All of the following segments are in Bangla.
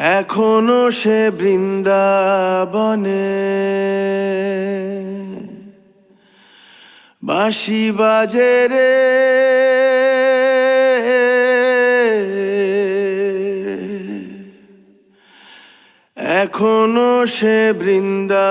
এখনও সে বৃন্দাবনে। বাঁশি বাজে রে। এখনও সে বৃন্দাবনে।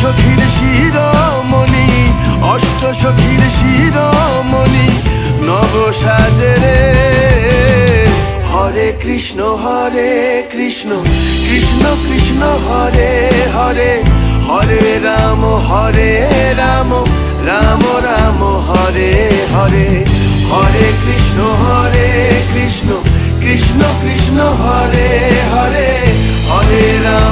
সখীর শিরোমণি, অষ্ট সখীর শিরোমণি, নব সাজরে হরে কৃষ্ণ হরে কৃষ্ণ কৃষ্ণ কৃষ্ণ, হরে হরে হরে রাম হরে রাম রাম রাম, হরে হরে। হরে কৃষ্ণ হরে কৃষ্ণ কৃষ্ণ কৃষ্ণ, হরে হরে হরে রাম।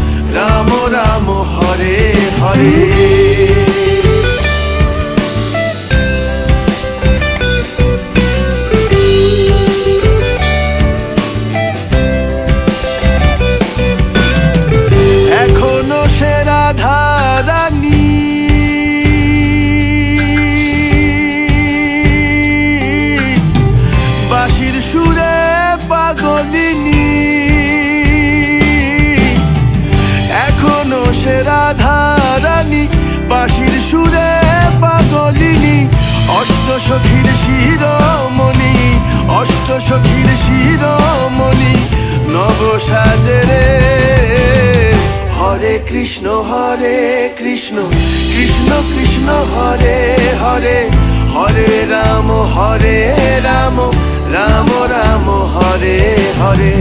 রাম রাম হরে হরে। সখীর শিরোমণি, অষ্ট সখীর শিরোমণি, নব হরে কৃষ্ণ হরে কৃষ্ণ কৃষ্ণ কৃষ্ণ, হরে হরে হরে রাম হরে রাম রাম রাম, হরে হরে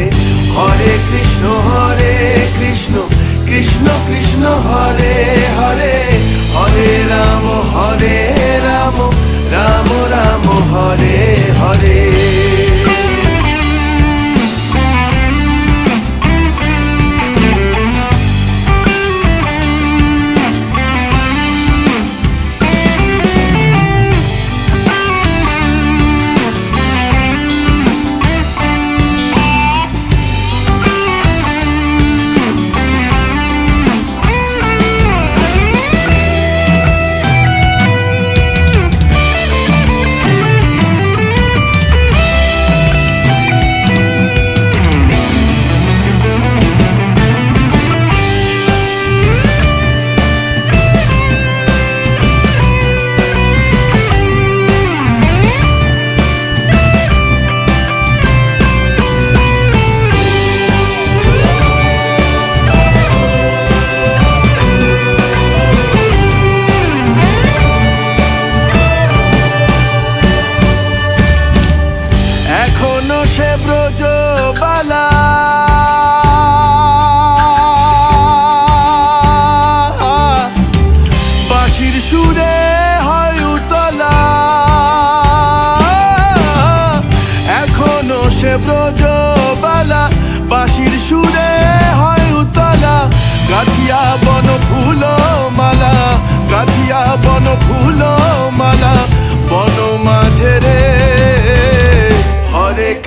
হরে কৃষ্ণ হরে কৃষ্ণ কৃষ্ণ কৃষ্ণ, হরে হরে হরে রাম, হরে হরে হরে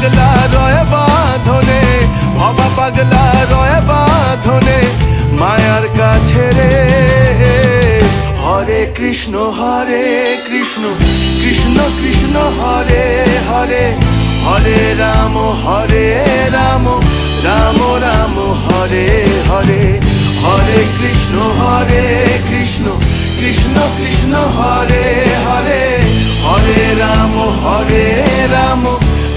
পাগলা রয় বাঁধনে, ভবা পাগলা রয় বাঁধনে, মায়ার কাছে রে। হরে কৃষ্ণ হরে কৃষ্ণ কৃষ্ণ কৃষ্ণ, হরে হরে হরে রাম হরে রাম রাম রাম, হরে হরে হরে কৃষ্ণ হরে কৃষ্ণ কৃষ্ণ কৃষ্ণ, হরে হরে হরে রাম হরে রাম